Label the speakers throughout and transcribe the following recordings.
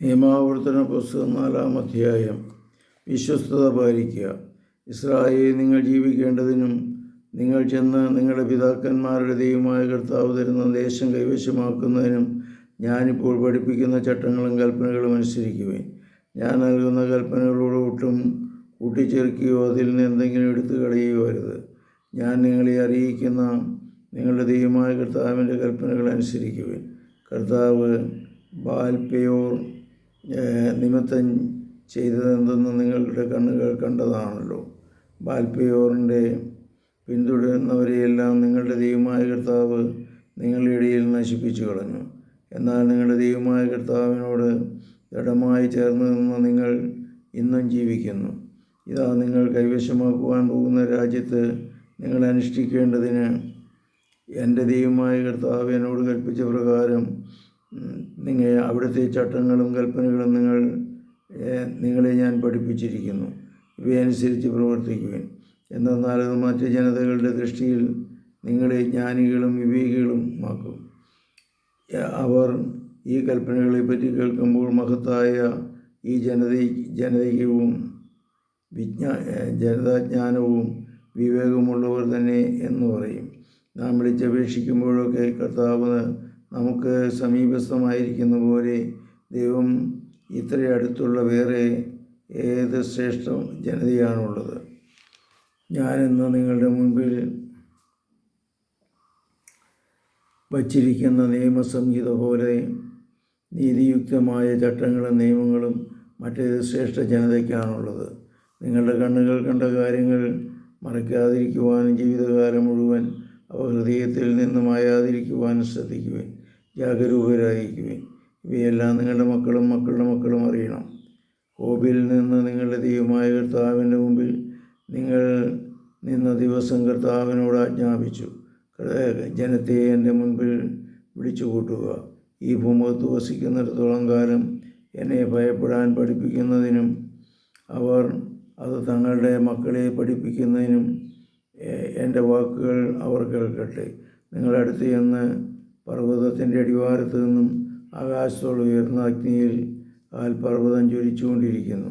Speaker 1: നിയമാവർത്തന പുസ്തകം നാലാം അധ്യായം. വിശ്വസ്തത പാലിക്കുക. ഇസ്രായേൽ നിങ്ങൾ ജീവിക്കേണ്ടതിനും നിങ്ങൾ ചെന്ന് നിങ്ങളുടെ പിതാക്കന്മാരുടെ ദൈവമായ കർത്താവ് തരുന്ന ദേശം കൈവശമാക്കുന്നതിനും ഞാനിപ്പോൾ പഠിപ്പിക്കുന്ന ചട്ടങ്ങളും കൽപ്പനകളും അനുസരിക്കുവേ ഞാൻ നൽകുന്ന കൽപ്പനകളോട് ഒട്ടും കൂട്ടിച്ചേർക്കുകയോ അതിൽ നിന്ന് എന്തെങ്കിലും എടുത്തു കളയുകയോ അരുത്. ഞാൻ നിങ്ങളെ അറിയിക്കുന്ന നിങ്ങളുടെ ദൈവമായ കർത്താവിന്റെ കൽപ്പനകൾ അനുസരിക്കുവേ കർത്താവ് ബാൽപ്പയോർ ഏഹ്, നിമിത്തം ചെയ്തതെന്തെന്ന് നിങ്ങളുടെ കണ്ണുകൾ കണ്ടതാണല്ലോ. ബാൽപിയോറിന്റെ പിന്തുടരുന്നവരെയെല്ലാം നിങ്ങളുടെ ദൈവമായ കർത്താവ് നിങ്ങളുടെ ഇടയിൽ നശിപ്പിച്ചു കളഞ്ഞു. എന്നാൽ നിങ്ങളുടെ ദൈവമായ കർത്താവിനോട് ദൃഢമായി ചേർന്ന് നിന്ന് നിങ്ങൾ ഇന്നും ജീവിക്കുന്നു. ഇതാ നിങ്ങൾ കൈവശമാക്കുവാൻ പോകുന്ന രാജ്യത്ത് നിങ്ങൾ അനുഷ്ഠിക്കേണ്ടതിന് എന്റെ ദൈവമായ കർത്താവ് എന്നോട് കൽപ്പിച്ച പ്രകാരം നിങ്ങൾ അവിടുത്തെ ചട്ടങ്ങളും കൽപ്പനകളും നിങ്ങൾ നിങ്ങളെ ഞാൻ പഠിപ്പിച്ചിരിക്കുന്നു. ഇവയനുസരിച്ച് പ്രവർത്തിക്കുവാൻ. എന്തെന്നാൽ അത് മറ്റ് ജനതകളുടെ ദൃഷ്ടിയിൽ നിങ്ങളെ ജ്ഞാനികളും വിവേകികളും ആക്കും. അവർ ഈ കൽപ്പനകളെ പറ്റി കേൾക്കുമ്പോൾ മഹത്തായ ഈ ജനത ജനതയ്ക്കും വിജ്ഞാ ജനതാജ്ഞാനവും വിവേകമുള്ളവർ തന്നെ എന്ന് പറയും. നാം വിളിച്ചപേക്ഷിക്കുമ്പോഴൊക്കെ കർത്താവ് നമുക്ക് സമീപസ്ഥമായിരിക്കുന്ന പോലെ ദൈവം ഇത്ര അടുത്തുള്ള വേറെ ഏത് ശ്രേഷ്ഠ ജനതയാണുള്ളത്? ഞാനിന്ന് നിങ്ങളുടെ മുൻപിൽ വച്ചിരിക്കുന്ന നിയമസംഹിത പോലെ നീതിയുക്തമായ ചട്ടങ്ങളും നിയമങ്ങളും മറ്റേത് ശ്രേഷ്ഠ ജനതയ്ക്കാണുള്ളത്. നിങ്ങളുടെ കണ്ണുകൾ കണ്ട കാര്യങ്ങൾ മറയ്ക്കാതിരിക്കുവാനും ജീവിതകാലം മുഴുവൻ ഹൃദയത്തിൽ നിന്നും മായാതിരിക്കുവാൻ ശ്രദ്ധിക്കുവിൻ ജാഗരൂകരായിരിക്കുവിൻ. ഇവയെല്ലാം നിങ്ങളുടെ മക്കളും മക്കളുടെ മക്കളും അറിയണം. ഹോബിൽ നിന്ന് നിങ്ങളുടെ ദൈവമായ കർത്താവിന്റെ മുമ്പിൽ നിങ്ങൾ നിന്ന ദിവസം കർത്താവിനോട് ആജ്ഞാപിച്ചു. ജനത്തെ എന്റെ മുൻപിൽ വിളിച്ചു കൂട്ടുക ഈ ഭൂമുഖത്ത് വസിക്കുന്നിടത്തോളം കാലം എന്നെ ഭയപ്പെടാൻ പഠിപ്പിക്കുന്നതിനും അവർ അത് തങ്ങളുടെ മക്കളെ പഠിപ്പിക്കുന്നതിനും എന്റെ വാക്കുകൾ അവർ കേൾക്കട്ടെ. നിങ്ങളടുത്ത് ചെന്ന് പർവതത്തിന്റെ അടിവാരത്ത് നിന്നും ആകാശത്തോളം ഉയർന്ന അഗ്നിയിൽ കാൽ പർവതം ജ്വലിച്ചുകൊണ്ടിരിക്കുന്നു.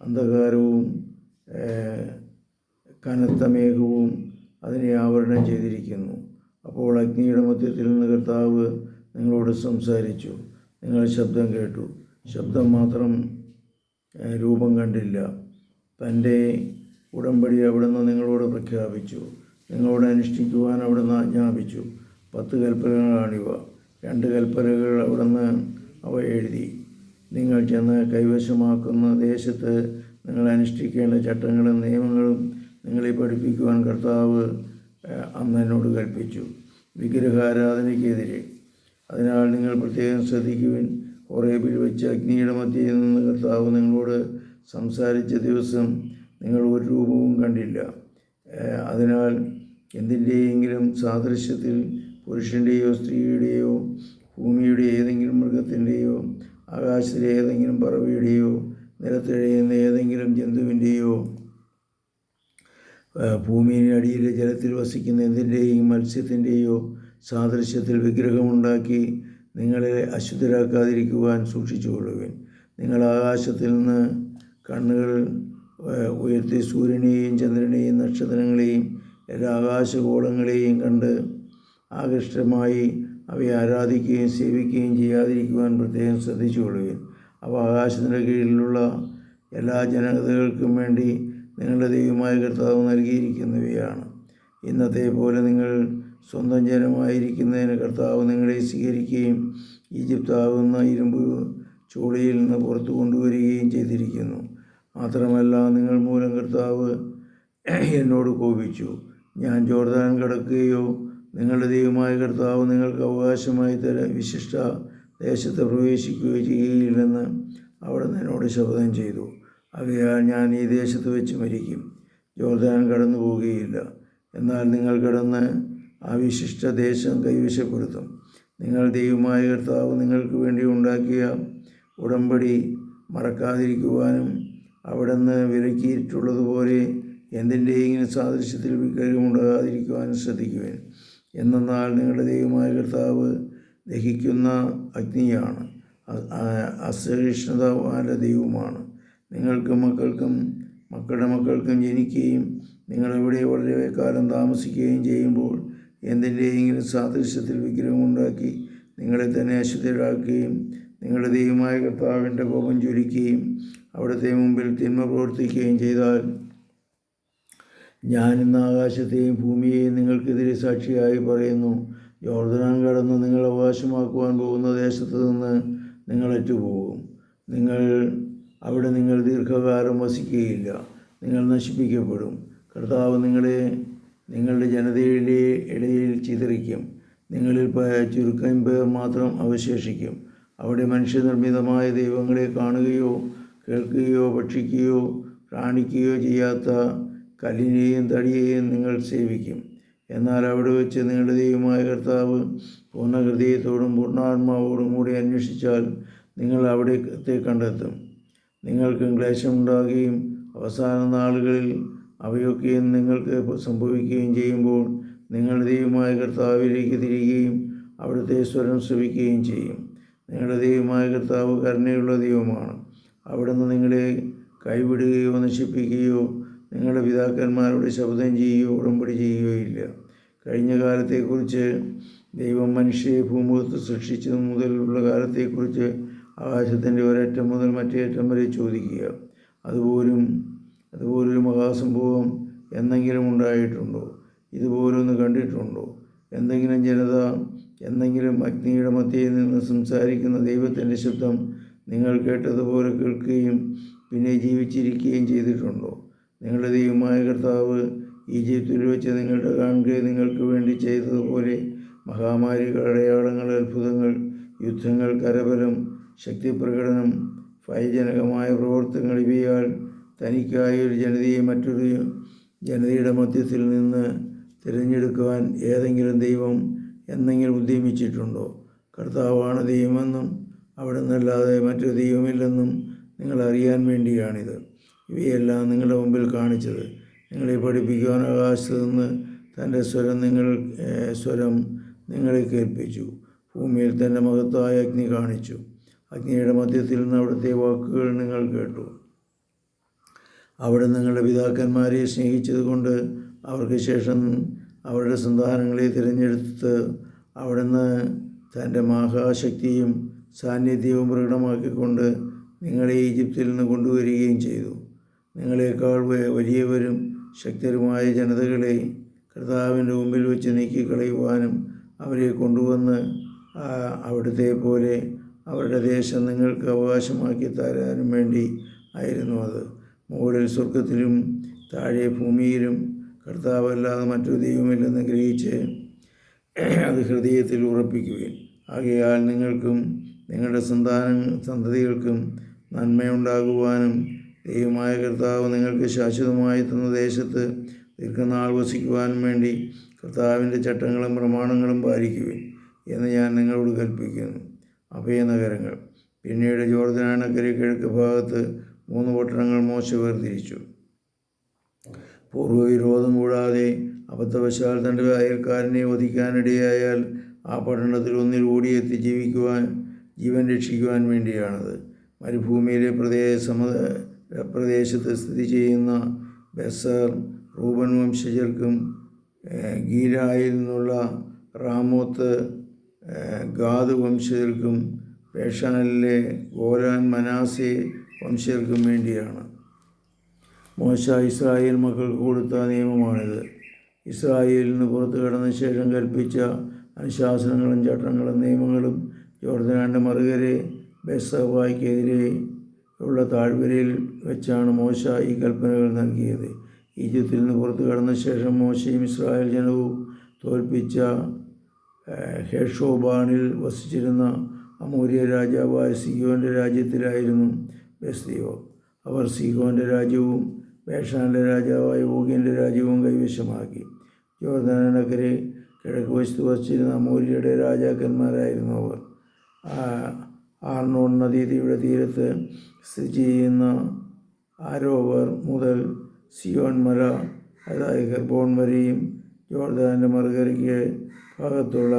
Speaker 1: അന്ധകാരവും കനത്ത മേഘവും അതിനെ ആവരണം ചെയ്തിരിക്കുന്നു. അപ്പോൾ അഗ്നിയുടെ മധ്യത്തിൽ നിന്ന് കർത്താവ് നിങ്ങളോട് സംസാരിച്ചു. നിങ്ങൾ ശബ്ദം കേട്ടു. ശബ്ദം മാത്രം രൂപം കണ്ടില്ല. തന്റെ ഉടമ്പടി അവിടുന്ന് നിങ്ങളോട് പ്രഖ്യാപിച്ചു. നിങ്ങളോട് അനുഷ്ഠിക്കുവാൻ അവിടുന്ന് ആജ്ഞാപിച്ചു. പത്ത് കൽപ്പനകളാണിവ രണ്ട് കൽപ്പനകൾ അവിടുന്ന് അവ എഴുതി. നിങ്ങൾ ചെന്ന് കൈവശമാക്കുന്ന ദേശത്ത് നിങ്ങൾ അനുഷ്ഠിക്കേണ്ട ചട്ടങ്ങളും നിയമങ്ങളും നിങ്ങളെ പഠിപ്പിക്കുവാൻ കർത്താവ് അന്ന് എന്നോട് കൽപ്പിച്ചു. വിഗ്രഹാരാധനയ്ക്കെതിരെ. അതിനാൽ നിങ്ങൾ പ്രത്യേകം ശ്രദ്ധിക്കുവിൻ. ഒറേബിൽ വെച്ച് അഗ്നിയുടെ മധ്യയിൽ നിന്ന് കർത്താവ് നിങ്ങളോട് സംസാരിച്ച ദിവസം നിങ്ങൾ ഒരു രൂപവും കണ്ടില്ല. അതിനാൽ എന്തിന്റെയെങ്കിലും സാദൃശ്യത്തിൽ പുരുഷന്റെയോ സ്ത്രീയുടെയോ ഭൂമിയുടെ ഏതെങ്കിലും മൃഗത്തിന്റെയോ ആകാശത്തിലെ ഏതെങ്കിലും പറവയുടെയോ നിലത്തിഴയുന്ന ഏതെങ്കിലും ജന്തുവിന്റെയോ ഭൂമിയിനടിയിലെ ജലത്തിൽ വസിക്കുന്ന എന്തിന്റെയും മത്സ്യത്തിന്റെയോ സാദൃശ്യത്തിൽ വിഗ്രഹമുണ്ടാക്കി നിങ്ങളെ അശുദ്ധരാക്കാതിരിക്കുവാൻ സൂക്ഷിച്ചുകൊള്ളുവിൻ. നിങ്ങൾ ആകാശത്തിൽ നിന്ന് കണ്ണുകൾ ഉയർത്തി സൂര്യനെയും ചന്ദ്രനെയും നക്ഷത്രങ്ങളെയും എല്ലാ ആകാശഗോളങ്ങളെയും കണ്ട് ആകൃഷ്ടമായി അവയെ ആരാധിക്കുകയും സേവിക്കുകയും ചെയ്യാതിരിക്കുവാൻ പ്രത്യേകം ശ്രദ്ധിച്ചുകൊള്ളുവിൻ അവ ആകാശത്തിന്റെ കീഴിലുള്ള എല്ലാ ജനതകൾക്കും വേണ്ടി നിങ്ങളുടെ ദൈവമായ കർത്താവ് നൽകിയിരിക്കുന്നവയാണ്. ഇന്നത്തെ പോലെ നിങ്ങൾ സ്വന്തം ജനമായിരിക്കുന്നതിന് കർത്താവ് നിങ്ങളെ സ്വീകരിക്കുകയും ഈജിപ്താവുന്ന ഇരുമ്പ് ചൂളയിൽ നിന്ന് പുറത്തു കൊണ്ടുവരികയും ചെയ്തിരിക്കുന്നു. മാത്രമല്ല നിങ്ങൾ മൂലം കർത്താവ് എന്നോട് കോപിച്ചു. ഞാൻ ജോർദാൻ കടക്കുകയോ നിങ്ങളുടെ ദൈവമായ കർത്താവ് നിങ്ങൾക്ക് അവകാശമായി തര വിശിഷ്ട ദേശത്ത് പ്രവേശിക്കുകയോ ചെയ്യുകയില്ലെന്ന് അവിടെ എന്നോട് ശപഥം ചെയ്തു. ആകയാൽ ഞാൻ ഈ ദേശത്ത് വെച്ച് മരിക്കും. ജോർദാൻ കടന്നു പോവുകയില്ല. എന്നാൽ നിങ്ങൾ കടന്ന് ആ വിശിഷ്ട ദേശം കൈവശപ്പെടുത്തും. നിങ്ങൾ ദൈവമായ കർത്താവ് നിങ്ങൾക്ക് വേണ്ടി ഉണ്ടാക്കിയ ഉടമ്പടി മറക്കാതിരിക്കുവാനും അവിടുന്ന് വിലക്കിയിട്ടുള്ളതുപോലെ എന്തിന്റെയെങ്കിലും സാദൃശ്യത്തിൽ വിഗ്രഹമുണ്ടാകാതിരിക്കുവാനും ശ്രദ്ധിക്കുവാൻ. എന്നാൽ നിങ്ങളുടെ ദൈവമായ കർത്താവ് ദഹിക്കുന്ന അഗ്നിയാണ്. അസഹിഷ്ണുത ആ- ദൈവമാണ്. നിങ്ങൾക്കും മക്കൾക്കും മക്കളുടെ മക്കൾക്കും ജനിക്കുകയും നിങ്ങളെവിടെ വളരെ കാലം താമസിക്കുകയും ചെയ്യുമ്പോൾ എന്തിന്റെയെങ്കിലും സാദൃശ്യത്തിൽ വിഗ്രഹമുണ്ടാക്കി നിങ്ങളെ തന്നെ അശുദ്ധരാക്കുകയും നിങ്ങളുടെ ദൈവമായ കർത്താവിന്റെ കോപം ജ്വലിക്കുകയും അവിടുത്തെ മുമ്പിൽ തിന്മ പ്രവർത്തിക്കുകയും ചെയ്താൽ ഞാൻ ഇന്ന് ആകാശത്തെയും ഭൂമിയെയും നിങ്ങൾക്കെതിരെ സാക്ഷിയായി പറയുന്നു. യോർദാൻ കടന്ന് നിങ്ങൾ അവകാശമാക്കുവാൻ പോകുന്ന ദേശത്ത് നിന്ന് നിങ്ങൾ അറ്റുപോകും നിങ്ങൾ അവിടെ നിങ്ങൾ ദീർഘകാലം വസിക്കുകയില്ല. നിങ്ങൾ നശിപ്പിക്കപ്പെടും. കർത്താവ് നിങ്ങളെ നിങ്ങളുടെ ജനതയിലെ ഇടയിൽ ചിതറിക്കും. നിങ്ങളിൽ ചുരുക്കം പേർ മാത്രം അവശേഷിക്കും. അവിടെ മനുഷ്യനിർമ്മിതമായ ദൈവങ്ങളെ കാണുകയോ കേൾക്കുകയോ ഭക്ഷിക്കുകയോ പ്രാണിക്കുകയോ ചെയ്യാത്ത കല്ലിനെയും തടിയെയും നിങ്ങൾ സേവിക്കും. എന്നാൽ അവിടെ വെച്ച് നിങ്ങളുടെ ദൈവമായ കർത്താവ് പൂർണ ഹൃദയത്തോടും പൂർണാത്മാവോടും കൂടി അന്വേഷിച്ചാൽ നിങ്ങൾ അവിടത്തെ കണ്ടെത്തും. നിങ്ങൾക്കും ക്ലേശമുണ്ടാകുകയും അവസാന നാളുകളിൽ അവയൊക്കെയും നിങ്ങൾക്ക് സംഭവിക്കുകയും ചെയ്യുമ്പോൾ നിങ്ങളുടെ ദൈവമായ കർത്താവിലേക്ക് തിരികുകയും അവിടുത്തെ സ്വരം ശ്രവിക്കുകയും ചെയ്യും. നിങ്ങളുടെ ദൈവമായ കർത്താവ് കരുണയുള്ള ദൈവമാണ്. അവിടുന്ന് നിങ്ങളെ കൈവിടുകയോ നശിപ്പിക്കുകയോ നിങ്ങളുടെ പിതാക്കന്മാരോട് ശബ്ദം ചെയ്യുകയോ ഉടമ്പടി ചെയ്യുകയോ ഇല്ല. കഴിഞ്ഞ കാലത്തെക്കുറിച്ച് ദൈവം മനുഷ്യയെ ഭൂമുഖത്ത് സൃഷ്ടിച്ചത് മുതലുള്ള കാലത്തെക്കുറിച്ച് ആകാശത്തിന്റെ ഒരറ്റം മുതൽ മറ്റേ അറ്റം വരെ ചോദിക്കുക. അതുപോലും അതുപോലൊരു മഹാസംഭവം എന്തെങ്കിലും ഉണ്ടായിട്ടുണ്ടോ? ഇതുപോലൊന്ന് കണ്ടിട്ടുണ്ടോ? എന്തെങ്കിലും ജനത എന്തെങ്കിലും അഗ്നിയുടെ മധ്യയിൽ നിന്ന് സംസാരിക്കുന്ന ദൈവത്തിന്റെ ശബ്ദം നിങ്ങൾ കേട്ടതുപോലെ കേൾക്കുകയും പിന്നെ ജീവിച്ചിരിക്കുകയും ചെയ്തിട്ടുണ്ടോ? നിങ്ങളുടെ ദൈവമായ കർത്താവ് ഈജിപ്തിൽ വെച്ച് നിങ്ങളുടെ കാണുക നിങ്ങൾക്ക് വേണ്ടി ചെയ്തതുപോലെ മഹാമാരികൾ അടയാളങ്ങൾ അത്ഭുതങ്ങൾ യുദ്ധങ്ങൾ കരബലം ശക്തിപ്രകടനം ഭയജനകമായ പ്രവർത്തനങ്ങൾ ഇവയാൽ തനിക്കായി ഒരു ജനതയെ മറ്റൊരു ജനതയുടെ മധ്യത്തിൽ നിന്ന് തിരഞ്ഞെടുക്കുവാൻ ഏതെങ്കിലും ദൈവം എന്നെങ്കിലും ഉദ്യമിച്ചിട്ടുണ്ടോ? കർത്താവാണ് ദൈവമെന്നും അവിടെ നിന്നല്ലാതെ മറ്റൊരു ദൈവമില്ലെന്നും നിങ്ങൾ അറിയാൻ വേണ്ടിയാണിത്. ഇവയെല്ലാം നിങ്ങളുടെ മുമ്പിൽ കാണിച്ചത്. നിങ്ങളെ പഠിപ്പിക്കുവാൻ ആകാശത്ത് നിന്ന് തന്റെ സ്വരം നിങ്ങൾ സ്വരം നിങ്ങളെ കേൾപ്പിച്ചു. ഭൂമിയിൽ തന്റെ മഹത്തായ അഗ്നി കാണിച്ചു. അഗ്നിയുടെ മധ്യത്തിൽ നിന്ന് അവിടുത്തെ വാക്കുകൾ നിങ്ങൾ കേട്ടു. അവിടെ നിങ്ങളുടെ പിതാക്കന്മാരെ സ്നേഹിച്ചതുകൊണ്ട് അവർക്ക് ശേഷം അവരുടെ സന്താനങ്ങളെ തിരഞ്ഞെടുത്ത് അവിടുന്ന് തന്റെ മഹാശക്തിയും സാന്നിധ്യവും പ്രകടമാക്കിക്കൊണ്ട് നിങ്ങളെ ഈജിപ്തിൽ നിന്ന് കൊണ്ടുവരികയും ചെയ്തു. നിങ്ങളെക്കാൾ വലിയവരും ശക്തരുമായ ജനതകളെ കർത്താവിന്റെ മുമ്പിൽ വെച്ച് നീക്കിക്കളയുവാനും അവരെ കൊണ്ടുവന്ന് അവിടുത്തെ പോലെ അവരുടെ ദേശം നിങ്ങൾക്ക് അവകാശമാക്കി തരാനും വേണ്ടി ആയിരുന്നു അത്. മുകളിൽ സ്വർഗത്തിലും താഴെ ഭൂമിയിലും കർത്താവല്ലാതെ മറ്റൊരു ദൈവമില്ലെന്ന് ഗ്രഹിച്ച് അത് ഹൃദയത്തിൽ ഉറപ്പിക്കുകയും ആകയാൽ നിങ്ങൾക്കും നിങ്ങളുടെ സന്താന സന്തതികൾക്കും നന്മയുണ്ടാകുവാനും ദൈവമായ കർത്താവ് നിങ്ങൾക്ക് ശാശ്വതമായി തന്ന ദേശത്ത് ദീർഘനാൾ വസിക്കുവാനും വേണ്ടി കർത്താവിന്റെ ചട്ടങ്ങളും പ്രമാണങ്ങളും പാലിക്കുവിൻ എന്ന് ഞാൻ നിങ്ങളോട് കൽപ്പിക്കുന്നു. അഭയനഗരങ്ങൾ പിന്നീട് ജോർദാനക്കര കിഴക്ക് ഭാഗത്ത് മൂന്ന് പട്ടണങ്ങൾ മോശ വേർതിരിച്ചു. പൂർവവിരോധം കൂടാതെ അബദ്ധവശാൽ തന്റെ അയൽക്കാരനെ വധിക്കാനിടയായാൽ ആ പട്ടണത്തിൽ ഒന്നിൽ ഓടിയെത്തി ജീവിക്കുവാൻ ജീവൻ രക്ഷിക്കുവാൻ വേണ്ടിയാണത്. മരുഭൂമിയിലെ പ്രദേശ പ്രദേശത്ത് സ്ഥിതി ചെയ്യുന്ന ബസർ റൂബൻ വംശജർക്കും ഗീരായിൽ നിന്നുള്ള റാമോത്ത് ഗാദ് വംശജർക്കും പേഷാനിലെ ഗോരാൻ മനാസി വംശജർക്കും വേണ്ടിയാണ്. മോശ ഇസ്രായേൽ മക്കൾക്ക് കൊടുത്ത നിയമമാണിത്. ഇസ്രായേലിന് പുറത്തു കടന്ന ശേഷം കൽപ്പിച്ച അനുശാസനങ്ങളും ചട്ടങ്ങളും നിയമങ്ങളും ജോർദനാന്റെ മറുകരെ ബെസവായ്ക്കെതിരെ ഉള്ള താഴ്വരയിൽ വെച്ചാണ് മോശ ഈ കൽപ്പനകൾ നൽകിയത്. ഈജിപ്തിൽ നിന്ന് പുറത്തു കടന്ന ശേഷം മോശയും ഇസ്രായേൽ ജനവും തോൽപ്പിച്ച ഹേഷോബാണിൽ വസിച്ചിരുന്ന അമൂര്യ രാജാവായ സിയോന്റെ രാജ്യത്തിലായിരുന്നു ബെസ്തിയോ. അവർ സിഗോന്റെ രാജ്യവും ബേഷാന്റെ രാജാവായ ഊഗിന്റെ രാജ്യവും കൈവശമാക്കി. ജോർദാനക്കരെ കിഴക്ക് വശത്ത് വസിച്ചിരുന്ന അമൂര്യയുടെ രാജാക്കന്മാരായിരുന്നു അവർ. ആർണോൺ നദീതിയുടെ തീരത്ത് സ്ഥിതി ചെയ്യുന്ന ആരോവർ മുതൽ സിയോൺ മല അതായത് ഹെർബോൺ വരെയും ജോർദാന്റെ മറുകരയ്ക്ക് ഭാഗത്തുള്ള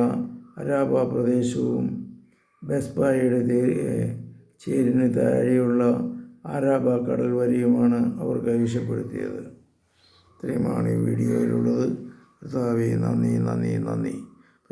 Speaker 1: അരാബ പ്രദേശവും ബെസ്ബായയുടെ ചേരിന് താഴെയുള്ള ആരാബ കടൽ വരെയുമാണ് അവർ കൈവശപ്പെടുത്തിയത്. ഇത്രയുമാണ് ഈ വീഡിയോയിലുള്ളത്. കർത്താവെ നന്ദി നന്ദി നന്ദി.